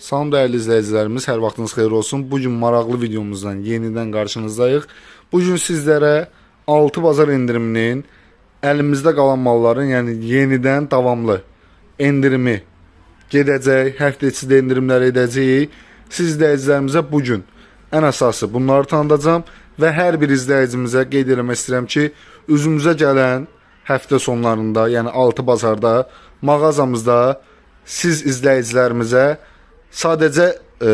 Salam değerli izleyicilerimiz, her vaxtınız xeyir olsun. Bugün maraqlı videomuzdan yeniden karşınızdayıq. Bugün sizlere 6 bazar indiriminin elimizde qalan malların, yəni yenidən davamlı endirimi gedəcək, həftə içində endirimlər edəcəyik. Siz izləyicilərimizə bugün ən əsası bunları tanıdacağam və hər bir izləyicimizə qeyd etmək istəyirəm ki, üzümüzə gələn həftə sonlarında, yəni 6 bazarda mağazamızda siz izləyicilərimizə sadəcə e,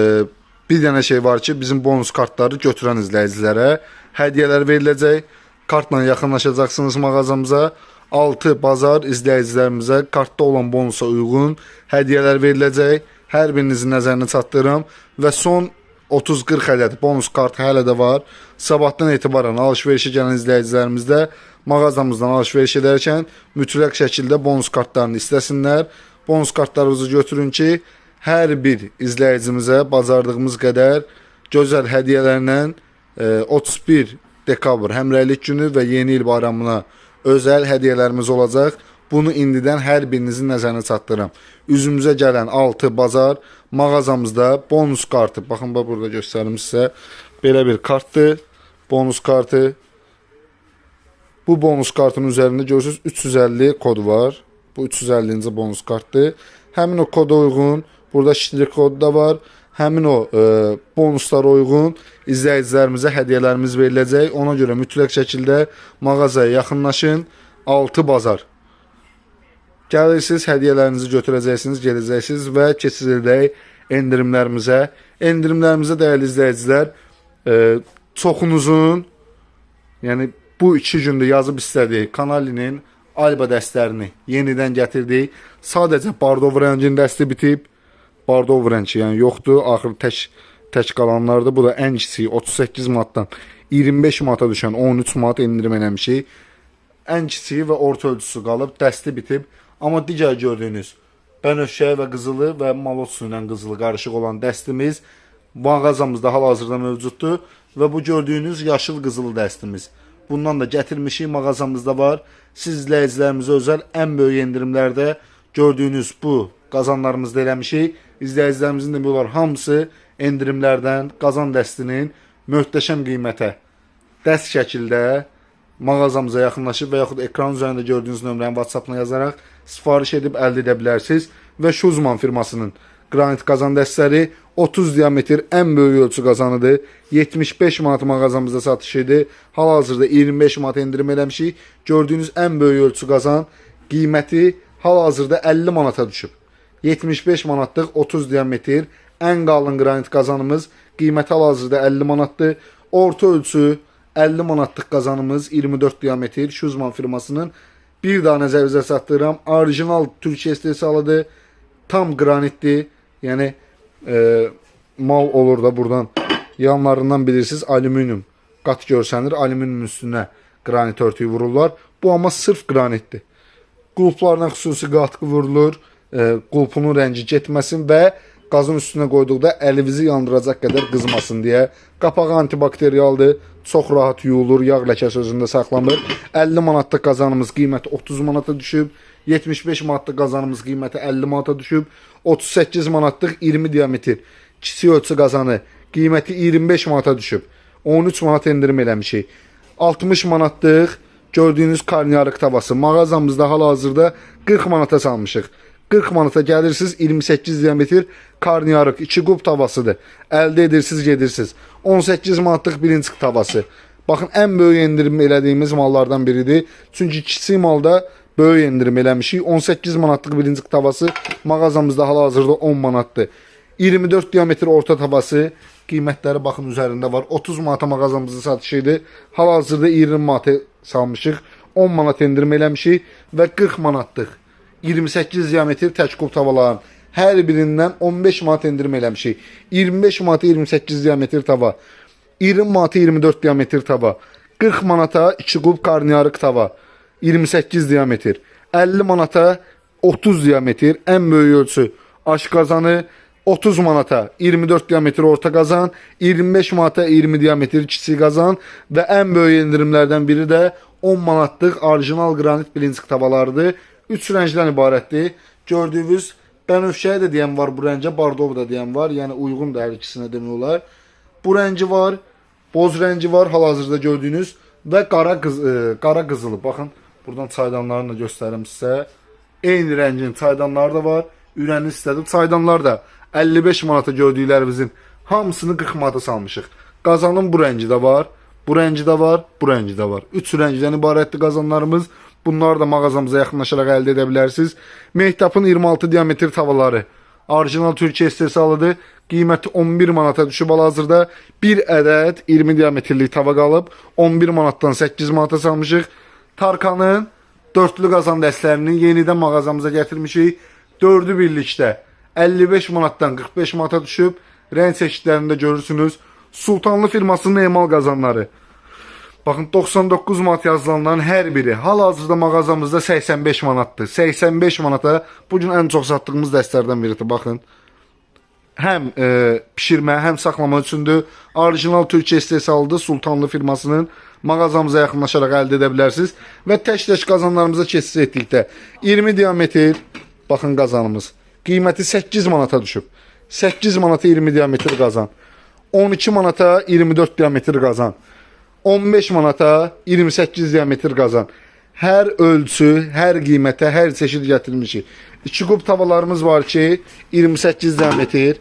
bir dənə şey var ki, bizim bonus kartları götürən izləyicilərə hədiyyələr veriləcək. Kartla yaxınlaşacaqsınız mağazamıza. 6 bazar izləyicilərimizə kartda olan bonusa uyğun hədiyyələr veriləcək. Hər birinizin nəzərinə çatdırıram və son 30-40 ədəd bonus kart hələ də var. Sabahdan etibarən alış-verişə gələn izləyicilərimiz də mağazamızdan alış-veriş edərkən mütləq şəkildə bonus kartlarını istəsinlər. Bonus kartlarınızı götürün ki, hər bir izləyicimizə bacardığımız qədər gözəl hədiyyələrlə e, 31 dekabr həmrəylik günü və yeni il bayramına özəl hədiyyələrimiz olacaq. Bunu indidən hər birinizin nəzərinə çatdırıram. Üzümüzə gələn 6 bazar mağazamızda bonus kartı. Baxın bax burada göstərim sizə. Belə bir kartdır. Bonus kartı. Bu bonus kartın üzərində görürsüz 350 kod var. Bu 350-ci bonus kartdır. Həmin o koda uyğun burada ştrik kodu da var. Həmin o e, bonuslara uyğun izləyicilərimizə hədiyyələrimiz veriləcək. Ona görə mütləq şəkildə mağazaya yaxınlaşın. 6 bazar. Gəlirsiniz, hədiyyələrinizi götürəcəksiniz, gedəcəksiniz və keçiriləcək endirimlərimizə. Endirimlərimizə dəyərli izləyicilər, e, çoxunuzun, yəni bu iki gündə yazıb istədiyi Kanalinin Alba dəstlərini yenidən gətirdik. Sadəcə Bardov rəngin dəsti bitib. Bardov rəngi yəni yoxdur. Axır tək tək qalanlardır. Bu da ən kiçiyi 38 manatdan 25 manata düşən 13 manat endirim eləmişik. Ən kiçiyi və orta ölçüsü qalıb, dəsti bitib. Amma digər gördüyünüz bənövşə və qızılı və malot suyu ilə qızılı qarışıq olan dəstimiz mağazamızda hal-hazırda mövcuddur və bu gördüyünüz yaşıl qızılı dəstimiz. Bundan da gətirmişik, mağazamızda var. Siz izləyicilərimizə özəl ən böyük endirimlərdə gördüyünüz bu qazanlarımızda eləmişik. İzləyicilərimizin demək olar hamısı endirimlərdən qazan dəstinin möhtəşəm qiymətə dəst şəkildə mağazamıza yaxınlaşıb və yaxud ekran üzərində gördüyünüz nömrəni WhatsApp-na yazaraq sifariş edib əldə edə bilərsiniz və Şuzman firmasının qranit qazan dəstləri 30 diametr ən böyük ölçü qazanıdır. 75 manat mağazamızda satış idi. Hal-hazırda 25 manat endirim eləmişik. Gördüyünüz ən böyük ölçü qazan qiyməti hal-hazırda 50 manata düşüb. 75 manatlıq 30 diametr ən qalın qranit qazanımız qiyməti hal-hazırda 50 manatdır. Orta ölçü 50 manatlıq qazanımız 24 diametr Şuzman firmasının bir daha nəzərinizə çatdırıram. Orijinal Türkiyə istehsalıdır. Tam qranitdir. Yəni e, mal olur da buradan yanlarından bilirsiniz alüminium qat görsənir. Alüminium üstünə qranit örtüyü vururlar. Bu amma sırf qranitdir. Qulplarına xüsusi qatqı vurulur. E, qulpunun rəngi getməsin və qazın üstünə qoyduqda əlinizi yandıracaq qədər qızmasın deyə. Qapağı antibakterialdır. Çox rahat yuyulur, yağ ləkəsi özündə saxlanır. 50 manatlıq qazanımız qiyməti 30 manata düşüb. 75 manatlıq qazanımız qiyməti 50 manata düşüb. 38 manatlıq 20 diametr kiçik ölçü qazanı qiyməti 25 manata düşüb. 13 manat endirim eləmişik. 60 manatlıq gördüyünüz karniyarıq tavası mağazamızda hal-hazırda 40 manata salmışıq. 40 manata gəlirsiniz 28 diametr karniyarıq 2 qub tavasıdır. Əldə edirsiniz, gedirsiniz. 18 manatlıq birinci tavası. Baxın ən böyük endirim elədiyimiz mallardan biridir. Çünki kiçik malda böyük endirim eləmişik. 18 manatlıq birinci tavası mağazamızda hal-hazırda 10 manatdır. 24 diametr orta tavası qiymətləri baxın üzərində var. 30 manata mağazamızda satışı idi. Hal-hazırda 20 manata salmışıq. 10 manat endirim eləmişik və 40 manatlıq 28 diametr tək kub tavaların hər birindən 15 manat endirim eləmişik. 25 manata 28 diametr tava, 20 manata 24 diametr tava, 40 manata 2 kub karnıyarık tava, 28 diametr, 50 manata 30 diametr ən böyük ölçü. Aşqazanı, 30 manata 24 diametr orta qazan, 25 manata 20 diametr kiçik qazan və ən böyük endirimlərdən biri də 10 manatlıq orijinal qranit bilinçik tavalarıdır. 3 rəngdən ibarətdir. Gördüyünüz Bənövşəyə də deyən var bu rəngə, Bardov da deyən var. Yəni uyğun da hər ikisinə demək olar. Bu rəngi var, boz rəngi var hal-hazırda gördüyünüz və qara qız e, qara qızılı. Baxın, buradan çaydanlarını da göstərim sizə. Eyni rəngin çaydanları da var. Ürəni istədim. Çaydanlar da 55 manata gördüklərimizin hamısını 40 manata salmışıq. Qazanın bu rəngi də var, bu rəngi də var, bu rəngi də var. 3 rəngdən ibarətdir qazanlarımız. Bunları da mağazamıza yaxınlaşaraq əldə edə bilərsiniz. Mehtapın 26 diametr tavaları orijinal Türkiyə istehsalıdır. Qiyməti 11 manata düşüb hal-hazırda 1 ədəd 20 diametrlik tava qalıb 11 manatdan 8 manata salmışıq. Tarkanın dörtlü qazan dəstlərini yenidən mağazamıza gətirmişik. Dördü birlikdə 55 manatdan 45 manata düşüb. Rəng çeşidlərində görürsünüz. Sultanlı firmasının emal qazanları. Baxın 99 manat yazılanların hər biri hal-hazırda mağazamızda 85 manatdır. 85 manata bu gün ən çox satdığımız dəstlərdən biridir. Baxın. Həm e, pişirmə, həm saxlama üçündür. Orijinal Türkiyə istehsalıdır Sultanlı firmasının. Mağazamıza yaxınlaşaraq əldə edə bilərsiniz və tək-tək qazanlarımıza keçiş etdikdə 20 diametr baxın qazanımız. Qiyməti 8 manata düşüb. 8 manata 20 diametr qazan. 12 manata 24 diametr qazan. 15 manata 28 diametr qazan. Hər ölçü, hər qiymətə, hər çeşid gətirmişik. 2 kub tavalarımız var ki, 28 diametr.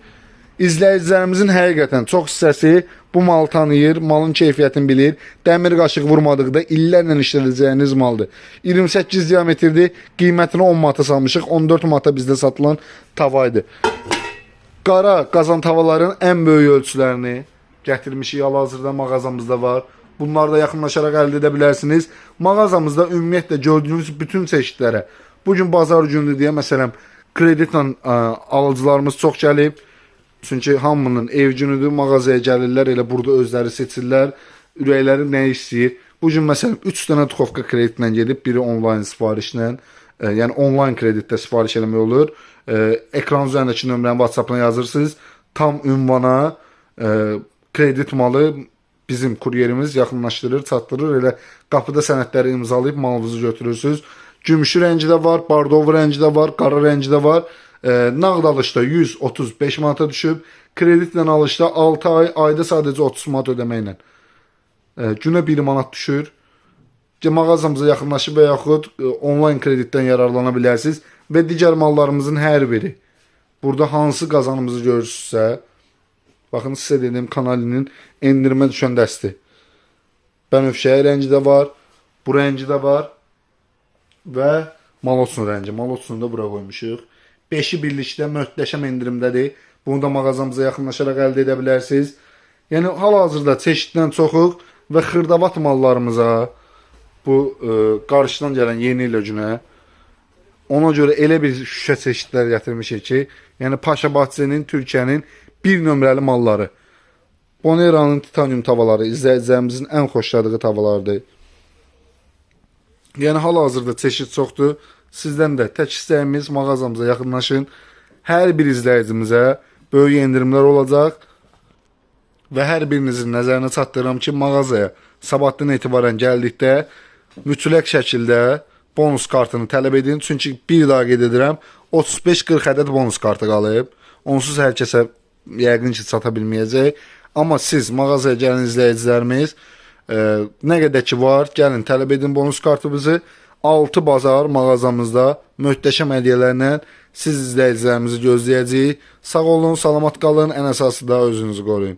İzləyicilərimizin həqiqətən çox hissəsi bu malı tanıyır, malın keyfiyyətini bilir. Dəmir qaşıq vurmadıqda illərlə işlədəcəyiniz maldır. 28 diametrdir. Qiymətini 10 manata salmışıq. 14 manata bizdə satılan tavaydı. Qara qazan tavaların ən böyük ölçülərini gətirmişik. Hal-hazırda mağazamızda var. Bunları da yaxınlaşaraq əldə edə bilərsiniz. Mağazamızda ümumiyyətlə gördüyünüz bütün çeşidlərə bu gün bazar günüdür deyə məsələn kreditlə ə, alıcılarımız çox gəlib. Çünki hamının ev günüdür, mağazaya gəlirlər, elə burada özləri seçirlər, ürəkləri nə istəyir. Bu gün məsələn 3 dənə duxovka kreditlə gedib, biri onlayn sifarişlə, e, yəni onlayn kreditdə sifariş eləmək olur. E, ekran üzərindəki nömrəni WhatsApp-dan yazırsınız. Tam ünvana e, kredit malı bizim kuryerimiz yaxınlaşdırır, çatdırır. Elə qapıda sənədləri imzalayıb malınızı götürürsüz. Gümüşü rəngi də var, bardov rəngi də var, qara rəngi də var. E, nağd alışda 135 manata düşüb, kreditlə alışda 6 ay, ayda sadəcə 30 manat ödəməklə. E, günə 1 manat düşür. Mağazamıza yaxınlaşıb və yaxud e, onlayn kreditdən yararlana bilərsiniz və digər mallarımızın hər biri. Burada hansı qazanımızı görürsünüzsə, baxın sizə dedim kanalinin endirmə düşən dəsti. Bənövşəyi rəngi də var, bu rəngi də var və malotsun rəngi. Malotsunu da bura qoymuşuq. 5-i birlikdə möhtəşəm endirimdədir. Bunu da mağazamıza yaxınlaşaraq əldə edə bilərsiniz. Yəni hal-hazırda çeşiddən çoxuq və xırdavat mallarımıza bu e, qarşıdan gələn yeni ilə günə ona görə elə bir şüşə çeşidlər gətirmişik ki, yəni Paşa Bahçenin, Türkiyənin bir nömrəli malları. Bonera'nın titanium tavaları izləyicilərimizin ən xoşladığı tavalardır. Yəni hal-hazırda çeşid çoxdur. Sizdən də tək istəyimiz mağazamıza yaxınlaşın. Hər bir izləyicimizə böyük endirimlər olacaq və hər birinizin nəzərinə çatdırıram ki, mağazaya sabahdan etibarən gəldikdə mütləq şəkildə bonus kartını tələb edin. Çünki bir daha qeyd edirəm, 35-40 ədəd bonus kartı qalıb. Onsuz hər kəsə yəqin ki, çata bilməyəcək. Amma siz mağazaya gələn izləyicilərimiz e, nə qədər ki var, gəlin tələb edin bonus kartımızı. 6 bazar mağazamızda möhtəşəm hədiyyələrlə siz izləyicilərimizi gözləyəcəyik. Sağ olun, salamat qalın, ən əsası da özünüzü qoruyun.